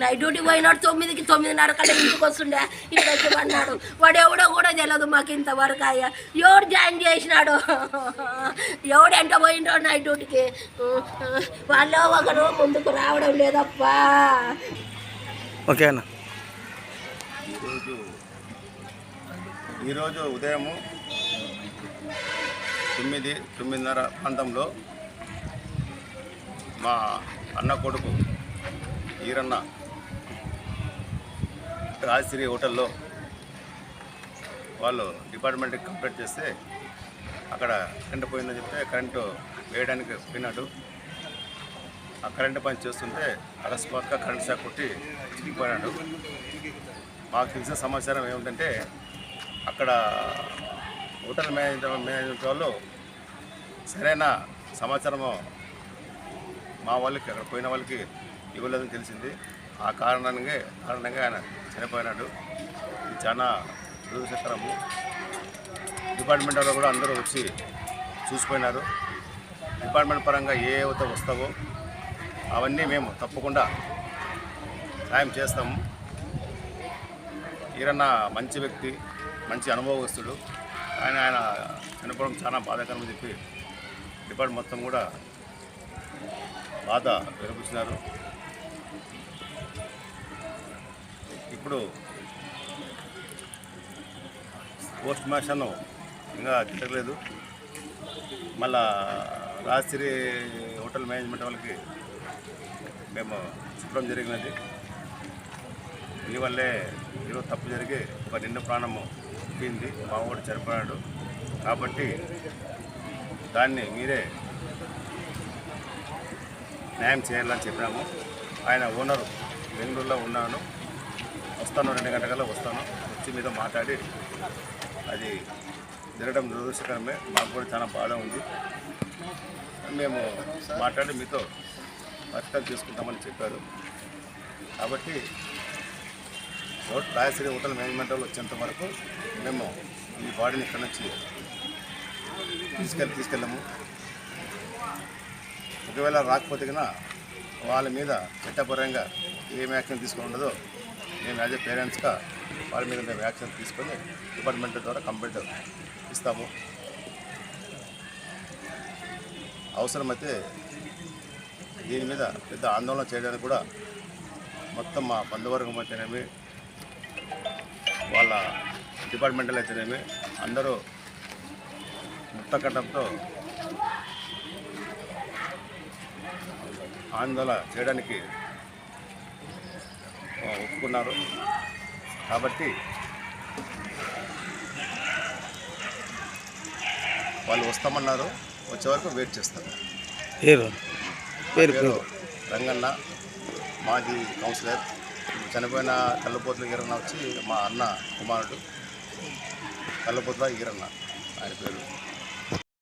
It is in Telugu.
నైట్ డ్యూటీకి పోయినాడు తొమ్మిదికి తొమ్మిదిన్నర కల్లా ఇంటికి వస్తుండే. వచ్చి పడినాడు వాడు ఎవడో కూడా తెలియదు మాకు ఇంతవరకు అయ్యా. ఎవడు జాయిన్ చేసినాడు? ఎవడు ఎంట పోయిండో నైట్ డ్యూటీకి? వాళ్ళు ఒకరు ముందుకు రావడం లేదప్పా. ఓకే అన్న. ఈరోజు ఉదయము తొమ్మిది తొమ్మిదిన్నర ప్రాంతంలో మా అన్న కొడుకు ఈరన్న రాజశ్రీ హోటల్లో వాళ్ళు డిపార్ట్మెంట్కి కంప్లీట్ చేస్తే అక్కడ కరెంటు పోయిందని చెప్తే కరెంటు వేయడానికి పోయినాడు. ఆ కరెంటు పని చేస్తుంటే అకస్మాత్గా కరెంట్ షాక్ కొట్టి చిక్కిపోయినాడు మాకు తెలిసిన సమాచారం ఏమిటంటే అక్కడ హోటల్ మేనేజ్మెంట్ మేనేజ్మెంట్ వాళ్ళు సరైన సమాచారము మా వాళ్ళకి అక్కడ పోయిన వాళ్ళకి ఇవ్వలేదని తెలిసింది. ఆ కారణంగా కారణంగా ఆయన చనిపోయినాడు. ఇది చాలా దురదృష్టకరము. డిపార్ట్మెంట్ వాళ్ళు కూడా అందరూ వచ్చి చూసిపోయినారు. డిపార్ట్మెంట్ పరంగా ఏ అయితే వస్తావో అవన్నీ మేము తప్పకుండా సాయం చేస్తాము. ఈరన్న మంచి వ్యక్తి మంచి అనుభవస్తుడు. ఆయన ఆయన చనిపోవడం చాలా బాధాకరమని చెప్పి డిపార్ట్మెంట్ మొత్తం కూడా బాధ వినిపించినారు ఇప్పుడు పోస్ట్ మార్షన్ ఇంకా జరగలేదు. మళ్ళా రాజశ్రీ హోటల్ మేనేజ్మెంట్ వాళ్ళకి మేము చెప్పడం జరిగినది. మీ వల్లే ఈరోజు తప్పు జరిగి ఒక నిన్న ప్రాణము పోయింది. మా వాడు చనిపోయాడు. కాబట్టి దాన్ని మీరే న్యాయం చేయాలని చెప్పినాము. ఆయన ఓనరు బెంగళూరులో ఉన్నాను. వస్తాను రెండు గంటల వస్తాను. వచ్చి మీతో మాట్లాడి అది జరగడం దురదృష్టకరమే. మాకు కూడా చాలా బాధ ఉంది. మేము మాట్లాడి మీతో పరిష్కారం చేసుకుంటామని చెప్పారు. కాబట్టి హోట- రాయశ్రీ హోటల్ మేనేజ్మెంట్ వాళ్ళు వచ్చేంత వరకు మేము ఈ బాడీని ఇక్కడ నుంచి తీసుకెళ్ళి తీసుకెళ్ళాము. ఒకవేళ రాకపోతే కన్నా వాళ్ళ మీద చట్టపరంగా ఏం యాక్షన్ తీసుకుని ఉండదో మేము యాజ్ ఏ పేరెంట్స్గా వాళ్ళ మీద మేము యాక్షన్ తీసుకొని డిపార్ట్మెంట్ ద్వారా కంప్లైంట్ ఇస్తాము. అవసరమైతే దీని మీద పెద్ద ఆందోళన చేయడానికి కూడా మొత్తం మా బంధువర్గం అయితేనేమి వాళ్ళ డిపార్ట్మెంటల్ అయితేనేమి అందరూ ముక్తకట్టంతో ఆందోళన చేయడానికి ఒప్పుకున్నారు. కాబట్టి వాళ్ళు వస్తామన్నారు. వచ్చే వరకు వెయిట్ చేస్తారు పేరు? పేరు రంగన్న మాజీ కౌన్సిలర్ చనిపోయిన కల్లుపోతుల ఈరన్న వచ్చి మా అన్న కుమారుడు. కల్లుపోతుల ఈరన్న ఆయన పేరు.